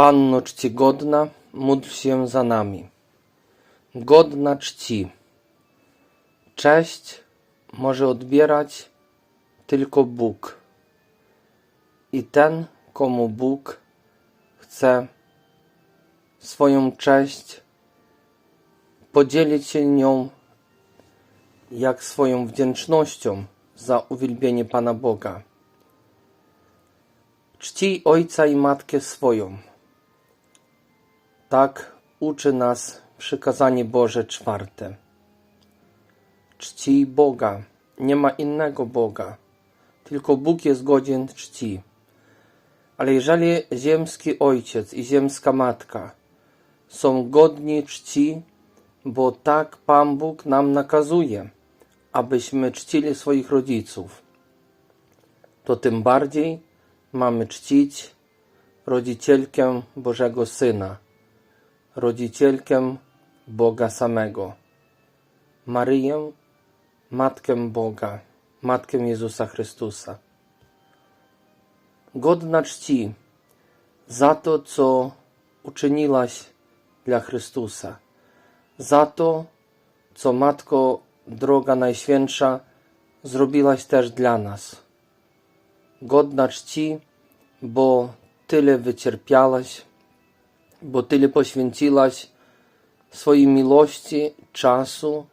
Panno czcigodna, módl się za nami. Godna czci. Cześć może odbierać tylko Bóg. I ten, komu Bóg chce swoją cześć podzielić się nią jak swoją wdzięcznością za uwielbienie Pana Boga. Czcij ojca i matkę swoją. Tak uczy nas przykazanie Boże czwarte. Czcij Boga. Nie ma innego Boga. Tylko Bóg jest godzien czci. Ale jeżeli ziemski ojciec i ziemska matka są godni czci, bo tak Pan Bóg nam nakazuje, abyśmy czcili swoich rodziców, to tym bardziej mamy czcić rodzicielkę Bożego Syna, rodzicielkę Boga samego, Maryję, Matkę Boga, Matkę Jezusa Chrystusa. Godna czci za to, co uczyniłaś dla Chrystusa, za to, co Matko droga Najświętsza zrobiłaś też dla nas. Godna czci, bo tyle wycierpiałaś, bo tyle poświęciłaś swojej miłości, czasu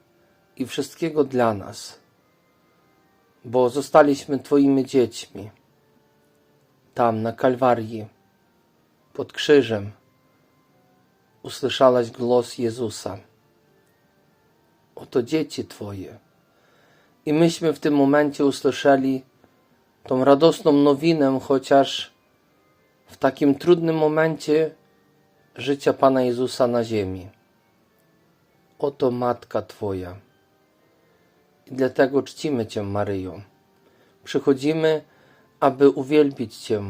i wszystkiego dla nas, bo zostaliśmy Twoimi dziećmi. Tam, na Kalwarii, pod krzyżem, usłyszałaś głos Jezusa. Oto dzieci Twoje. I myśmy w tym momencie usłyszeli tą radosną nowinę, chociaż w takim trudnym momencie życia Pana Jezusa na ziemi. Oto Matka Twoja. I dlatego czcimy Cię, Maryjo. Przychodzimy, aby uwielbić Cię.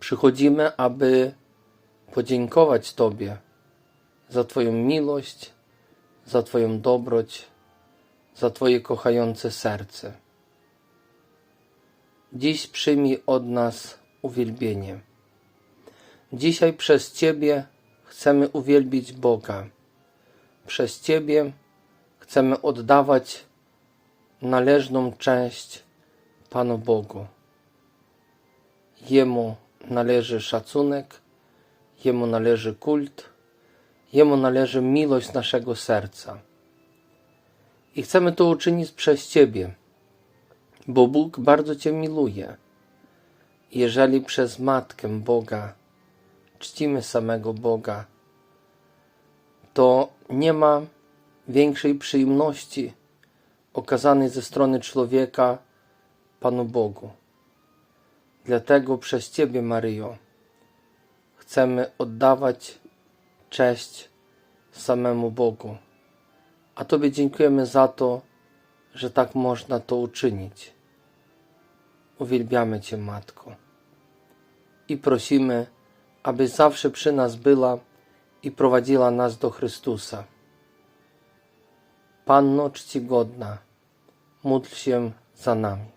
Przychodzimy, aby podziękować Tobie za Twoją miłość, za Twoją dobroć, za Twoje kochające serce. Dziś przyjmij od nas uwielbienie. Dzisiaj przez Ciebie chcemy uwielbić Boga. Przez Ciebie chcemy oddawać należną cześć Panu Bogu. Jemu należy szacunek, Jemu należy kult, Jemu należy miłość naszego serca. I chcemy to uczynić przez Ciebie, bo Bóg bardzo Cię miluje. Jeżeli przez Matkę Boga czcimy samego Boga, to nie ma większej przyjemności okazanej ze strony człowieka Panu Bogu. Dlatego przez Ciebie, Maryjo, chcemy oddawać cześć samemu Bogu. A Tobie dziękujemy za to, że tak można to uczynić. Uwielbiamy Cię, Matko. I prosimy, aby zawsze przy nas była i prowadziła nas do Chrystusa. Panno czcigodna, módl się za nami.